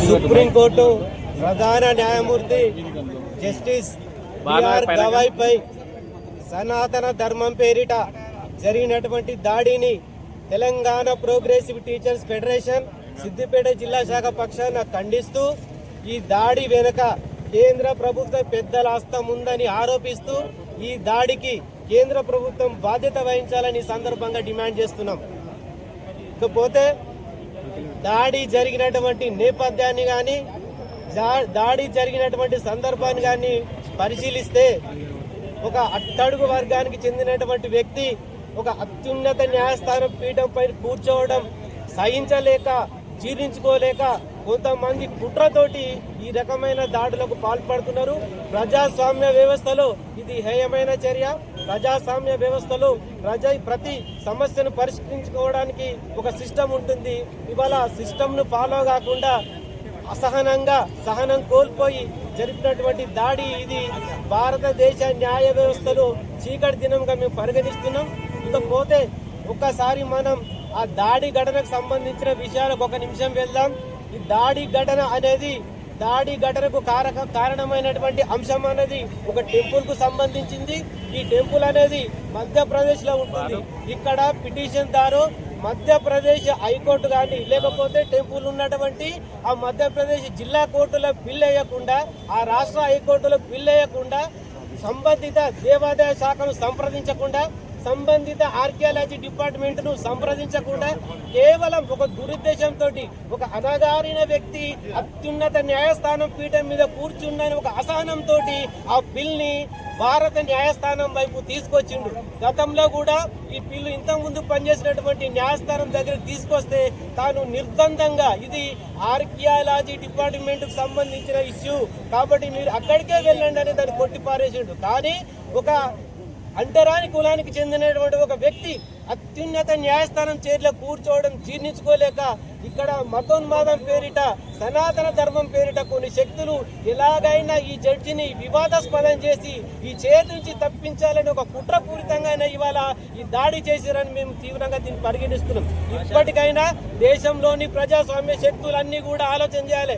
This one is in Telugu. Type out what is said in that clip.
సుప్రీంకోర్టు ప్రధాన న్యాయమూర్తి జస్టిస్ బిఆర్ గవాయ్ పై సనాతన ధర్మం పేరిట జరిగినటువంటి దాడిని Telangana progressive teachers federation Siddipet జిల్లా శాఖ పక్షాన ఖండిస్తూ ఈ దాడి వెనుక కేంద్ర ప్రభుత్వ పెద్దల హస్తం ఉందని ఆరోపిస్తూ ఈ దాడికి కేంద్ర ప్రభుత్వం బాధ్యత వహించాలని సందర్భంగా డిమాండ్ చేస్తున్నాం. ఇకపోతే దాడి జరిగినటువంటి నేపథ్యాన్ని కానీ దాడి జరిగినటువంటి సందర్భాన్ని కానీ పరిశీలిస్తే ఒక అట్టడుగు వర్గానికి చెందినటువంటి వ్యక్తి ఒక అత్యున్నత న్యాయస్థానం పీఠం పైన కూర్చోవడం సహించలేక జీర్ణించుకోలేక కొంతమంది కుట్రతోటి ఈ రకమైన దాడులకు పాల్పడుతున్నారు. ప్రజాస్వామ్య వ్యవస్థలో ఇది హేయమైన చర్య. ప్రజాస్వామ్య వ్యవస్థలో ప్రజా ప్రతి సమస్యను పరిష్కరించుకోవడానికి ఒక సిస్టమ్ ఉంటుంది. ఇవాళ సిస్టమ్ను ఫాలో కాకుండా అసహనంగా సహనం కోల్పోయి జరిపినటువంటి దాడి ఇది భారతదేశ న్యాయ వ్యవస్థలో చీకటి దినంగా మేము పరిగణిస్తున్నాం. ఇకపోతే ఒక్కసారి మనం ఆ దాడి ఘటనకు సంబంధించిన విషయాలకు ఒక నిమిషం వెళ్దాం. ఈ దాడి ఘటన అనేది దాడి ఘటనకు కారక కారణమైనటువంటి అంశం అనేది ఒక టెంపుల్కు సంబంధించింది. ఈ టెంపుల్ అనేది మధ్యప్రదేశ్లో ఉంటుంది. ఇక్కడ పిటిషన్ దారు మధ్యప్రదేశ్ హైకోర్టు కానీ లేకపోతే టెంపుల్ ఉన్నటువంటి ఆ మధ్యప్రదేశ్ జిల్లా కోర్టులో బిల్ అయ్యకుండా ఆ రాష్ట్ర హైకోర్టులో బిల్ అయ్యకుండా సంబంధిత దేవాదాయ శాఖను సంప్రదించకుండా సంబంధిత ఆర్కియాలజీ డిపార్ట్మెంట్ను సంప్రదించకుండా కేవలం ఒక దురుద్దేశంతో ఒక అనగారిన వ్యక్తి అత్యున్నత న్యాయస్థానం పీఠం మీద కూర్చుందని ఒక అసహనంతో ఆ బిల్ని భారత న్యాయస్థానం వైపు తీసుకొచ్చిండు. గతంలో కూడా ఈ బిల్లు ఇంతకుముందు పనిచేసినటువంటి న్యాయస్థానం దగ్గర తీసుకొస్తే తాను నిర్బంధంగా ఇది ఆర్కియాలజీ డిపార్ట్మెంట్కు సంబంధించిన ఇష్యూ కాబట్టి మీరు అక్కడికే వెళ్ళండి అని దాన్ని కొట్టి పారేసిండు కానీ ఒక అంటరాని కులానికి చెందినటువంటి ఒక వ్యక్తి అత్యున్నత న్యాయస్థానం చేరిలో కూర్చోవడం జీర్ణించుకోలేక ఇక్కడ మతోన్మాదం పేరిట సనాతన ధర్మం పేరిట కొన్ని శక్తులు ఎలాగైనా ఈ జడ్జిని వివాదాస్పదం చేసి ఈ చేతి నుంచి తప్పించాలని ఒక కుట్రపూరితంగా ఇవాళ ఈ దాడి చేసిరని మేము తీవ్రంగా దీన్ని పరిగణిస్తున్నాం. ఇప్పటికైనా దేశంలోని ప్రజాస్వామ్య శక్తులన్నీ కూడా ఆలోచన చేయాలి.